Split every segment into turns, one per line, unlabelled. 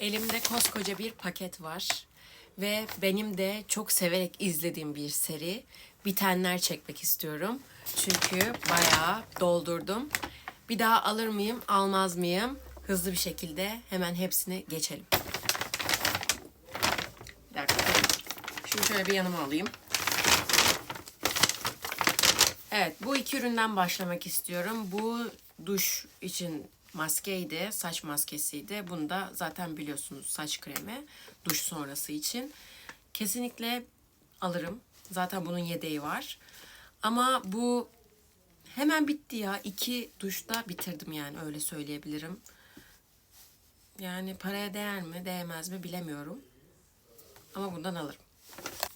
Elimde koskoca bir paket var. Ve benim de çok severek izlediğim bir seri. Bitenler çekmek istiyorum. Çünkü bayağı doldurdum. Bir daha alır mıyım, almaz mıyım? Hızlı bir şekilde hemen hepsini geçelim. Bir dakika. Şimdi şöyle bir yanıma alayım. Evet, bu iki üründen başlamak istiyorum. Bu duş için maskeydi, saç maskesiydi. Bunu da zaten biliyorsunuz saç kremi, duş sonrası için. Kesinlikle alırım. Zaten bunun yedeği var. Ama bu hemen bitti ya. İki duşta bitirdim yani öyle söyleyebilirim. Yani paraya değer mi, değmez mi bilemiyorum. Ama bundan alırım.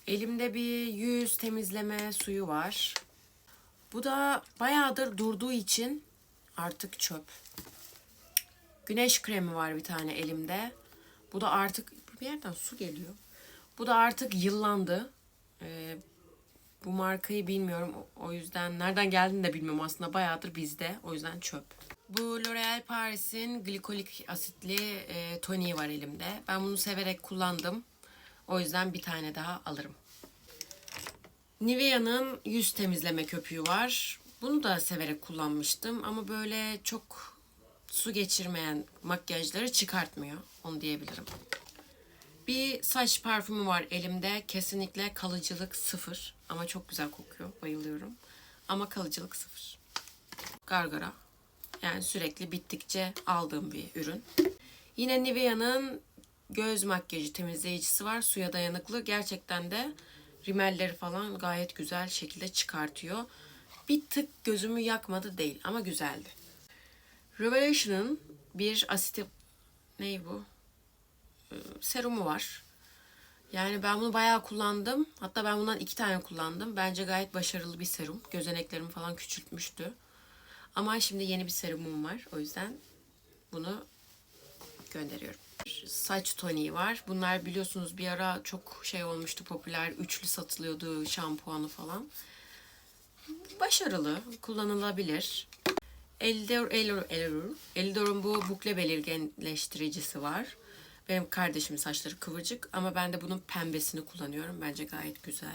Elimde bir yüz temizleme suyu var. Bu da bayağıdır durduğu için artık çöp. Güneş kremi var bir tane elimde. Bu da artık bir yerden su geliyor. Bu da artık yıllandı. Ee, bu markayı bilmiyorum. O- yüzden nereden geldiğini de bilmiyorum aslında. Bayağıdır bizde. O yüzden çöp. Bu L'Oreal Paris'in glikolik asitli e, toniği var elimde. Ben bunu severek kullandım. O yüzden bir tane daha alırım. Nivea'nın yüz temizleme köpüğü var. Bunu da severek kullanmıştım ama böyle çok su geçirmeyen makyajları çıkartmıyor. Onu diyebilirim. Bir saç parfümü var elimde. Kesinlikle kalıcılık sıfır. Ama çok güzel kokuyor. Bayılıyorum. Ama kalıcılık sıfır. Gargara. Yani sürekli bittikçe aldığım bir ürün. Yine Nivea'nın göz makyajı temizleyicisi var. Suya dayanıklı. Gerçekten de rimelleri falan gayet güzel şekilde çıkartıyor. Bir tık gözümü yakmadı değil ama güzeldi. Revelation'ın bir asiti... Ney bu? Ee, Serumu var. Yani ben bunu bayağı kullandım. Hatta ben bundan iki tane kullandım. Bence gayet başarılı bir serum. Gözeneklerimi falan küçültmüştü. Ama şimdi yeni bir serumum var. O yüzden bunu gönderiyorum. Saç toniği var. Bunlar biliyorsunuz bir ara çok şey olmuştu popüler. Üçlü satılıyordu şampuanı falan. Başarılı, kullanılabilir. Eldor, Eldor, Eldor, Eldor'un bu bukle belirginleştiricisi var. Benim kardeşimin saçları kıvırcık ama ben de bunun pembesini kullanıyorum. Bence gayet güzel.